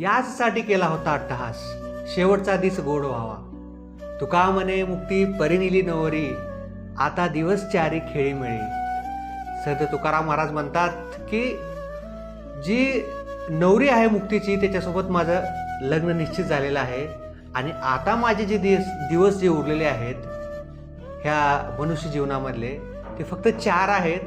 याचसाठी केला होता अट्टहास. शेवटचा दिस गोड व्हावा. तुका म्हणे मुक्ती परिनिली नवरी आता दिवस चारी खेळी मिळी. संत तुकाराम महाराज म्हणतात की जी नवरी आहे मुक्तीची त्याच्यासोबत माझं लग्न निश्चित झालेलं आहे. आणि आता माझे जे दिवस दिवस जे उरलेले आहेत ह्या मनुष्य जीवनामधले ते फक्त चार आहेत.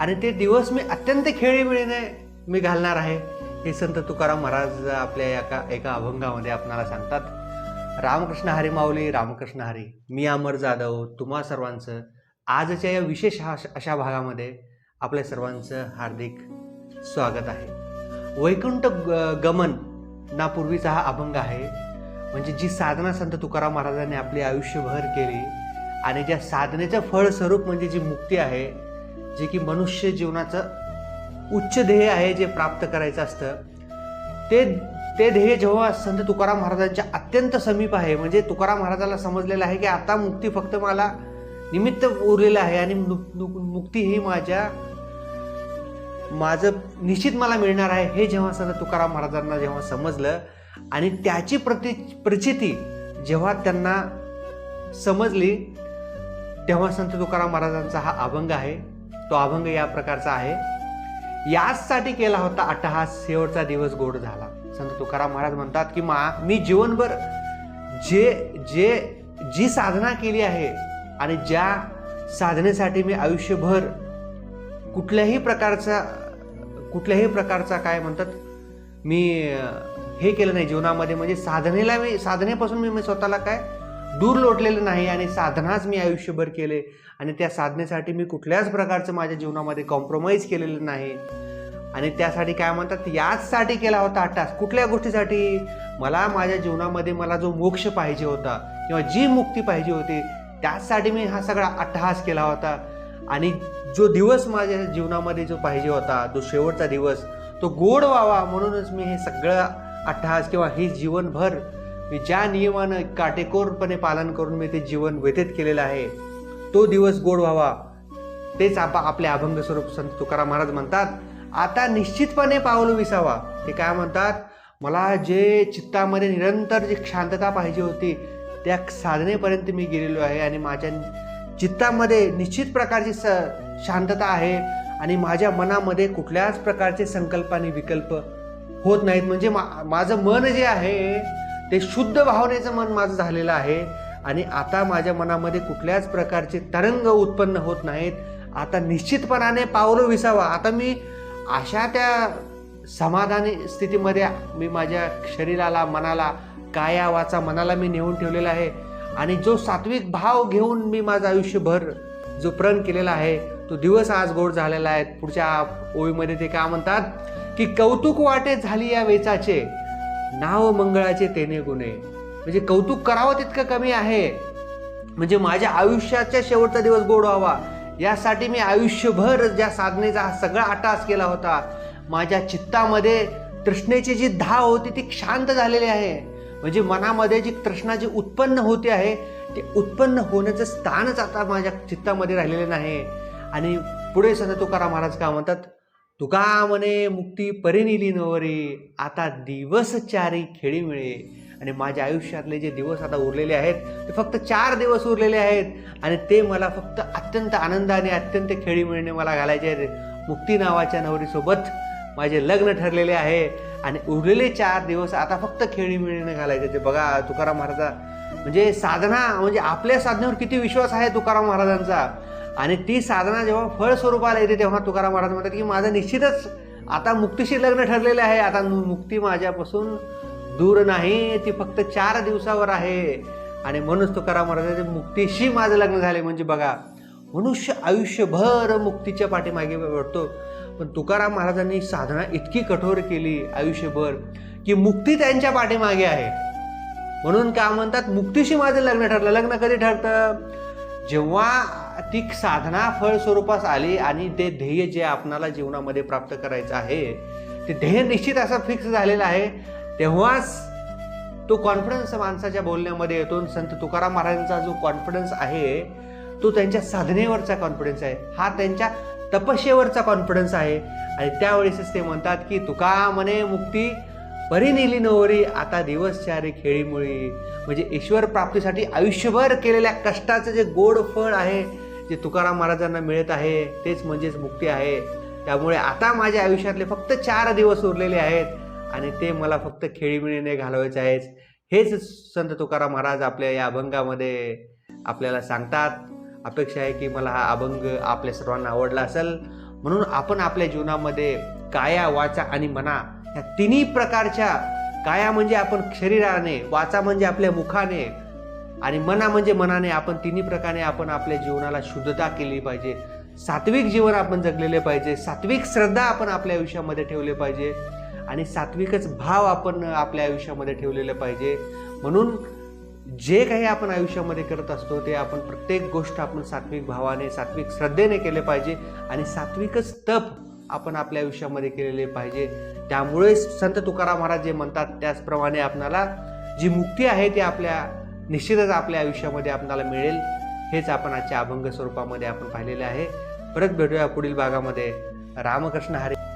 आणि ते दिवस मी अत्यंत खेळीमेळीने मी घालणार आहे. हे संत तुकाराम महाराज आपल्या एका एका अभंगामध्ये आपणाला सांगतात रामकृष्ण हरी माऊली रामकृष्ण हरी मी अमर जाधव तुम्हा सर्वांचं आजच्या या विशेष हा- अशा भागामध्ये आपल्या सर्वांचं हार्दिक स्वागत आहे. वैकुंठ ग- गमन नापूर्वीचा हा अभंग आहे. म्हणजे जी साधना संत तुकाराम महाराजांनी आपली आयुष्यभर केली आणि ज्या साधनेचं फळस्वरूप म्हणजे जी मुक्ती आहे जे की मनुष्य जीवनाचं उच्च ध्येय आहे जे प्राप्त करायचं असतं. ते ते ध्येय जेव्हा संत तुकाराम महाराजांच्या अत्यंत समीप आहे म्हणजे तुकाराम महाराजाला समजलेलं आहे की आता मुक्ती फक्त मला निमित्त उरलेलं आहे आणि मुक्ती ही माझ्या माझं निश्चित मला मिळणार आहे हे जेव्हा संत तुकाराम महाराजांना जेव्हा समजलं आणि त्याची प्रति प्रचिती जेव्हा त्यांना समजली तेव्हा संत तुकाराम महाराजांचा हा अभंग आहे. तो अभंग या प्रकारचा आहे. याचसाठी केला होता अट्टहास. शेवटचा दिवस गोड झाला. संत तुकाराम महाराज म्हणतात की मा मी जीवनभर जे जे जी साधना केली आहे आणि ज्या साधनेसाठी मी आयुष्यभर कुठल्याही प्रकारचा कुठल्याही प्रकारचा काय म्हणतात मी हे केलं नाही जीवनामध्ये. म्हणजे साधनेला मी साधनेपासून मी मी स्वतःला काय दूर लोटलेलं नाही आणि साधनाच मी आयुष्यभर केले. आणि त्या साधनेसाठी मी कुठल्याच प्रकारचं माझ्या जीवनामध्ये कॉम्प्रोमाइज केलेलं नाही. आणि त्यासाठी काय म्हणतात याचसाठी केला होता अट्टास कुठल्या गोष्टीसाठी? मला माझ्या जीवनामध्ये मला जो मोक्ष पाहिजे होता किंवा जी मुक्ती पाहिजे होती त्याचसाठी मी हा सगळा अट्टहास केला होता. आणि जो दिवस माझ्या जीवनामध्ये जो पाहिजे होता जो शेवटचा दिवस तो गोड व्हावा म्हणूनच मी हे सगळं अट्टहास किंवा हे जीवनभर मी ज्या नियमानं काटेकोरपणे पालन करून मी ते जीवन व्यतीत केलेलं आहे तो दिवस गोड व्हावा. तेच आप आपले अभंग स्वरूप संत तुकाराम महाराज म्हणतात आता निश्चितपणे पावलं विसावा. ते काय म्हणतात मला जे चित्तामध्ये निरंतर जी शांतता पाहिजे होती त्या साधनेपर्यंत मी गेलेलो आहे आणि माझ्या चित्तामध्ये निश्चित प्रकारची स शांतता आहे आणि माझ्या मनामध्ये कुठल्याच प्रकारचे संकल्प आणि विकल्प होत नाहीत. म्हणजे मा माझं मन जे आहे ते शुद्ध भावनेचं मन माझं झालेलं आहे. आणि आता माझ्या मनामध्ये कुठल्याच प्रकारचे तरंग उत्पन्न होत नाहीत. आता निश्चितपणाने पावलं विसावा. आता मी अशा त्या समाधानी स्थितीमध्ये मी माझ्या शरीराला मनाला कायावाचा मनाला मी नेऊन ठेवलेला आहे. आणि जो सात्विक भाव घेऊन मी माझं आयुष्यभर जो प्रण केलेला आहे तो दिवस आज गोड झालेला आहे. पुढच्या ओळीमध्ये ते काय म्हणतात? की कौतुक वाटे झाली या वेचाचे. नाव मंगळाचे तेने गुणे म्हणजे कौतुक करावं तितकं कमी आहे. म्हणजे माझ्या आयुष्याच्या शेवटचा दिवस गोड व्हावा. यासाठी मी आयुष्यभर ज्या साधनेचा हा सगळा अटास केला होता माझ्या चित्तामध्ये तृष्णेची जी धाव होती ती शांत झालेली आहे. म्हणजे मनामध्ये जी तृष्णा जी उत्पन्न होते आहे ते उत्पन्न होण्याचं स्थानच आता माझ्या चित्तामध्ये राहिलेलं नाही. आणि पुढे संत तुकाराम महाराज काय म्हणतात? तुका म्हणे मुक्ती परिनिली नवरी. आता दिवस चारी खेळी मिळे. आणि माझ्या आयुष्यातले जे दिवस आता उरलेले आहेत ते फक्त चार दिवस उरलेले आहेत. आणि ते मला फक्त अत्यंत आनंदाने अत्यंत खेळी मिळणे मला घालायचे आहेत. मुक्ती नावाच्या नवरीसोबत माझे लग्न ठरलेले आहे. आणि उरलेले चार दिवस आता फक्त खेळी मिळणे घालायचे ते बघा तुकाराम महाराजा म्हणजे साधना म्हणजे आपल्या साधनेवर किती विश्वास आहे तुकाराम महाराजांचा. आणि ती साधना जेव्हा फळ स्वरूपाला येते तेव्हा तुकाराम महाराज म्हणतात की माझं निश्चितच आता मुक्तीशी लग्न ठरलेलं आहे. आता मुक्ती माझ्यापासून दूर नाही ती फक्त चार दिवसावर आहे. आणि म्हणूनच तुकाराम महाराजांचे मुक्तीशी माझं लग्न झाले. म्हणजे बघा मनुष्य आयुष्यभर मुक्तीच्या पाठीमागे वाटतो पण तुकाराम महाराजांनी साधना इतकी कठोर केली आयुष्यभर की मुक्ती त्यांच्या पाठीमागे आहे. म्हणून का म्हणतात मुक्तीशी माझं लग्न ठरलं. लग्न कधी ठरतं? जेव्हा ती साधना फळ स्वरूपास आली आणि ते ध्येय जे आपणाला जीवनामध्ये प्राप्त करायचं आहे ते ध्येय निश्चित असं फिक्स झालेलं आहे. तेव्हाच तो कॉन्फिडन्स माणसाच्या बोलण्यामध्ये येतो संत तुकाराम महाराजांचा जो कॉन्फिडन्स आहे तो त्यांच्या साधनेवरचा कॉन्फिडन्स आहे. हा त्यांच्या तपस्येवरचा कॉन्फिडन्स आहे. आणि त्यावेळेसच ते म्हणतात की तुका म्हणे मुक्ती परी नेली नवरी आता दिवस चारे खेळीमुळी. म्हणजे ईश्वर प्राप्तीसाठी आयुष्यभर केलेल्या कष्टाचं जे गोड फळ आहे जे तुकाराम महाराजांना मिळत आहे तेच म्हणजेच मुक्ती आहे. त्यामुळे आता माझ्या आयुष्यातले फक्त चार दिवस उरलेले आहेत आणि ते मला फक्त खेळीमिळीने घालवायचे आहेच हेच संत तुकाराम महाराज आपल्या या अभंगामध्ये आपल्याला सांगतात. अपेक्षा आहे की मला हा अभंग आपल्या सर्वांना आवडला असेल. म्हणून आपण आपल्या जीवनामध्ये काया वाचा आणि मना या तिन्ही प्रकारच्या काया म्हणजे आपण शरीराने वाचा म्हणजे आपल्या मुखाने आणि मना म्हणजे मनाने आपण तिन्ही प्रकारे आपण आपल्या जीवनाला शुद्धता केली पाहिजे. सात्विक जीवन आपण जगलेले पाहिजे. सात्विक श्रद्धा आपण आपल्या आयुष्यामध्ये ठेवले पाहिजे. आणि सात्विकच भाव आपण आपल्या आयुष्यामध्ये ठेवलेले पाहिजे. म्हणून जे काही आपण आयुष्यामध्ये करत असतो ते आपण प्रत्येक गोष्ट आपण सात्विक भावाने सात्विक श्रद्धेने केले पाहिजे. आणि सात्विकच तप आपण आपल्या आयुष्यामध्ये केलेले पाहिजे. त्यामुळे संत तुकाराम महाराज जे म्हणतात त्याचप्रमाणे आपणाला जी मुक्ती आहे ती आपल्या निश्चितच आपल्या आयुष्यामध्ये आपणाला मिळेल. हेच आपण आजच्या अभंग स्वरूपामध्ये आपण पाहिलेले आहे. परत भेटूया पुढील भागामध्ये. रामकृष्ण हरे.